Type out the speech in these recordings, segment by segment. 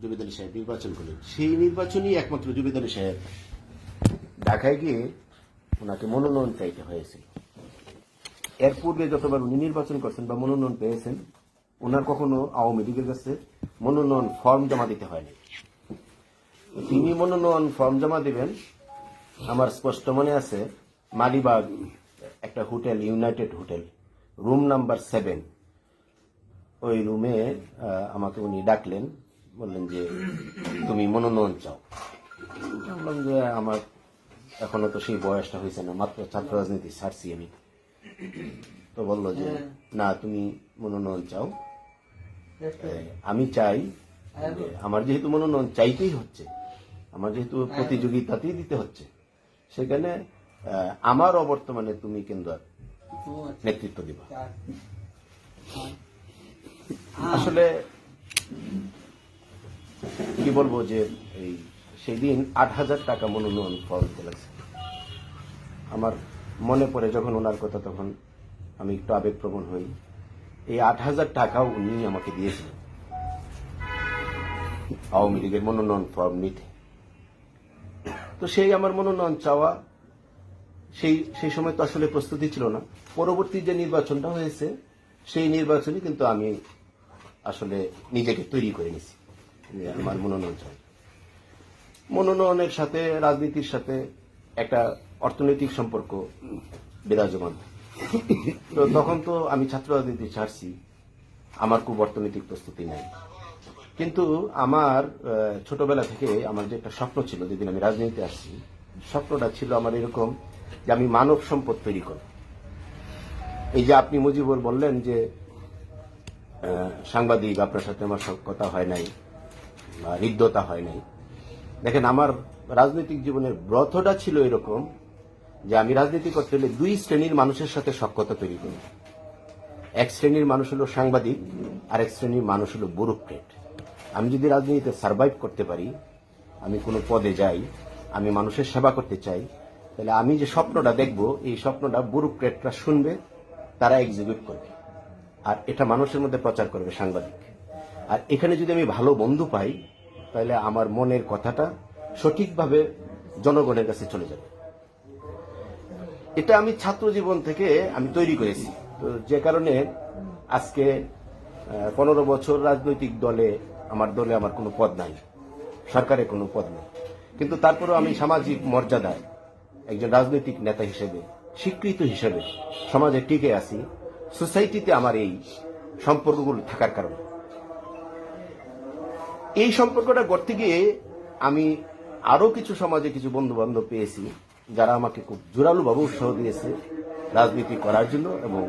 জুবেদ আলী সাহেব নির্বাচন করলেন। সেই নির্বাচনই একমাত্র জুবেদ আলী সাহেব ঢাকায় গিয়ে ওনাকে মনোনয়ন চাইতে হয়েছিল এর পূর্বে যতবার উনি নির্বাচন করছেন বা মনোনয়ন পেয়েছেন, ওনার কখনো আওয়ামী লীগের কাছে মনোনয়ন ফর্ম জমা দিতে হয়নি। তিনি মনোনয়ন ফর্ম জমা দিবেন, আমার স্পষ্ট মনে আছে, মালিবাগ একটা hotel, united hotel, room number seven. ওই রুমে আমাকে উনি ডাকলেন বললেন যে তুমি মনোনয়ন চাও। বললাম যে আমার এখনও তো সেই বয়সটা হয়েছে না মাত্র ছাত্র রাজনীতি ছাড়ছি আমি। তো বলল যে না তুমি মনোনয়ন চাও। আমি চাই আমার যেহেতু মনোনয়ন চাইতেই হচ্ছে আমার যেহেতু প্রতিযোগিতাতেই দিতে হচ্ছে সেখানে আমার অবর্তমানে তুমি কেন্দ্র নেতৃত্ব দিবা। আসলে কি বলব যে এই সেই দিন আট হাজার টাকা মনোনয়ন ফর্ম লাগছে আমার মনে পড়ে যখন ওনার কথা, তখন আমি একটু আবেগপ্রবণ হই। এই আট হাজার টাকাও উনি আমাকে দিয়েছিলেন আওয়ামী লীগের মনোনয়ন ফর্ম নিতে। তো সেই আমার মনোনয়ন চাওয়া, সেই সেই সময় তো আসলে প্রস্তুতি ছিল না। পরবর্তী যে নির্বাচনটা হয়েছে, সেই নির্বাচনে কিন্তু আমি আসলে নিজেকে তৈরি করে নিছি। আমার মনোনয়ন চাই। মনোনয়নের সাথে, রাজনীতির সাথে একটা অর্থনৈতিক সম্পর্ক বিরাজমান। তো তখন তো আমি ছাত্র রাজনীতি ছাড়ছি, আমার খুব অর্থনৈতিক প্রস্তুতি নাই। কিন্তু আমার ছোটবেলা থেকে আমার যে একটা স্বপ্ন ছিল, যেদিন আমি রাজনীতিতে আসছি, স্বপ্নটা ছিল আমার এরকম যে আমি মানব সম্পদ তৈরি করব। এই যে আপনি মুজিবুর বললেন যে সাংবাদিক, আপনার সাথে আমার সব কথা হয় নাই। হৃদ্যতা হয় নাই। দেখেন, আমার রাজনৈতিক জীবনের ব্রতটা ছিল এরকম যে আমি রাজনীতি করতে হলে দুই শ্রেণির মানুষের সাথে সক্ষতা তৈরি করি। এক শ্রেণির মানুষ হলো সাংবাদিক, আর এক শ্রেণির মানুষ হলো ব্যুরোক্রেট আমি যদি রাজনীতিতে সার্ভাইভ করতে পারি, আমি কোনো পদে যাই, আমি মানুষের সেবা করতে চাই, তাহলে আমি যে স্বপ্নটা দেখব, এই স্বপ্নটা ব্যুরোক্রেটরা শুনবে, তারা এক্সিকিউট করবে। আর এটা মানুষের মধ্যে প্রচার করবে সাংবাদিক। আর এখানে যদি আমি ভালো বন্ধু পাই তাহলে আমার মনের কথাটা সঠিকভাবে জনগণের কাছে চলে যাবে। এটা আমি ছাত্র জীবন থেকে আমি তৈরি করেছি। তো যে কারণে আজকে পনেরো বছর রাজনৈতিক দলে আমার দলে আমার কোনো পদ নাই, সরকারে কোনো পদ নেই। কিন্তু তারপরেও আমি সামাজিক মর্যাদায় একজন রাজনৈতিক নেতা হিসেবে, স্বীকৃত হিসেবে সমাজে টিকে আছি। সোসাইটিতে আমার এই সম্পর্কগুলো থাকার কারণে। এই সম্পর্কটা গড়তে গিয়ে আমি আরও কিছু সমাজে কিছু বন্ধু বান্ধব পেয়েছি যারা আমাকে খুব জোরালোভাবে উৎসাহ দিয়েছে রাজনীতি করার জন্য এবং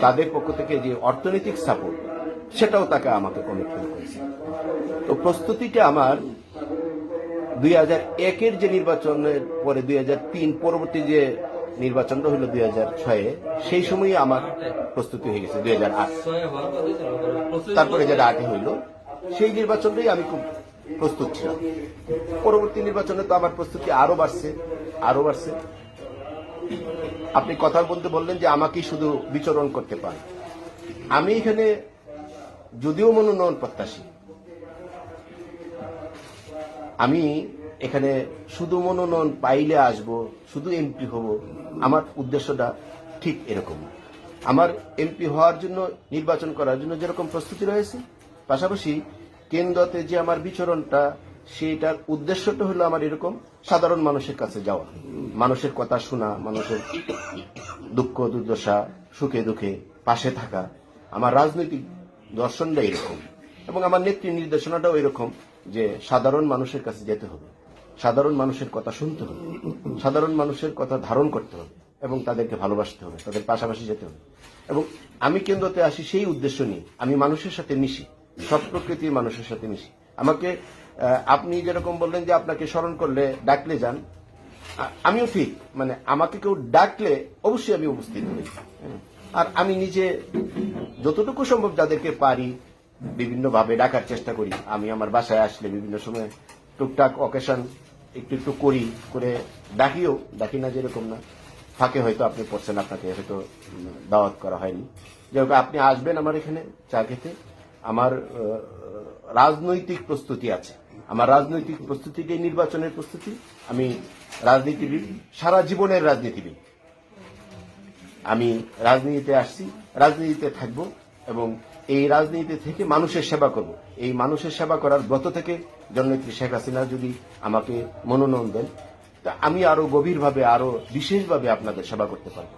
তাদের পক্ষ থেকে যে অর্থনৈতিক সাপোর্ট সেটাও তাকে আমাকে কমিটমেন্ট করেছে। তো প্রস্তুতিটা আমার দুই হাজার একের যে নির্বাচনের পরে দুই হাজার তিন পরবর্তী যে নির্বাচনটা হলো দুই হাজার ছয়ে সেই সময়ই আমার প্রস্তুতি হয়ে গেছে দুই হাজার আট। তারপরে যেটা আটে হইল সেই নির্বাচনটাই আমি খুব প্রস্তুত ছিলাম। পরবর্তী নির্বাচনে তো আমার প্রস্তুতি আরও বাড়ছে আরও বাড়ছে। আপনি কথা বলতে বললেন যে আমাকেই শুধু বিচরণ করতে পারেন আমি এখানে যদিও মনোনয়ন প্রত্যাশী, আমি এখানে শুধু মনোনয়ন পাইলে আসব, শুধু এমপি হব, আমার উদ্দেশ্যটা ঠিক এরকম। আমার এমপি হওয়ার জন্য, নির্বাচন করার জন্য যেরকম প্রস্তুতি রয়েছে পাশাপাশি কেন্দ্রতে যে আমার বিচরণটা সেটার উদ্দেশ্যটা হলো আমার এরকম সাধারণ মানুষের কাছে যাওয়া। মানুষের কথা শোনা, মানুষের দুঃখ, দুর্দশা, সুখে দুঃখে পাশে থাকা। আমার রাজনৈতিক দর্শনটা এরকম এবং আমার নেত্রী নির্দেশনাটাও এরকম যে সাধারণ মানুষের কাছে যেতে হবে। সাধারণ মানুষের কথা শুনতে হবে। সাধারণ মানুষের কথা ধারণ করতে হবে এবং তাদেরকে ভালোবাসতে হবে, তাদের পাশাপাশি যেতে হবে। এবং আমি কেন্দ্রতে আসি সেই উদ্দেশ্য নিয়ে। আমি মানুষের সাথে মিশি। সব প্রকৃতির মানুষের সাথে মিশি। আমাকে আপনি যেরকম বললেন যে আপনাকে স্মরণ করলে ডাকলে যান আমিও ঠিক মানে আমাকে কেউ ডাকলে অবশ্যই আমি উপস্থিত হই। আর আমি নিজে যতটুকু সম্ভব যাদেরকে পারি বিভিন্ন ভাবে ডাকার চেষ্টা করি। আমি আমার বাসায় আসলে বিভিন্ন সময় টুকটাক অকেশন একটু একটু করি, করে ডাকিও, ডাকি না যেরকম না। ফাঁকে হয়তো আপনি পড়ছেন, আপনাকে হয়তো দাওয়াত করা হয়নি। হোক, আপনি আসবেন আমার এখানে চা খেতে। আমার রাজনৈতিক প্রস্তুতি আছে। আমার রাজনৈতিক প্রস্তুতিকে, নির্বাচনের প্রস্তুতি, আমি রাজনীতিবিদ, সারা জীবনের রাজনীতিবিদ। আমি রাজনীতিতে আসছি, রাজনীতিতে থাকব এবং এই রাজনীতি থেকে মানুষের সেবা করব। এই মানুষের সেবা করার ব্রত থেকে জননেত্রী শেখ হাসিনা যদি আমাকে মনোনয়ন দেন, তা আমি আরও গভীরভাবে, আরও বিশেষভাবে আপনাদের সেবা করতে পারব।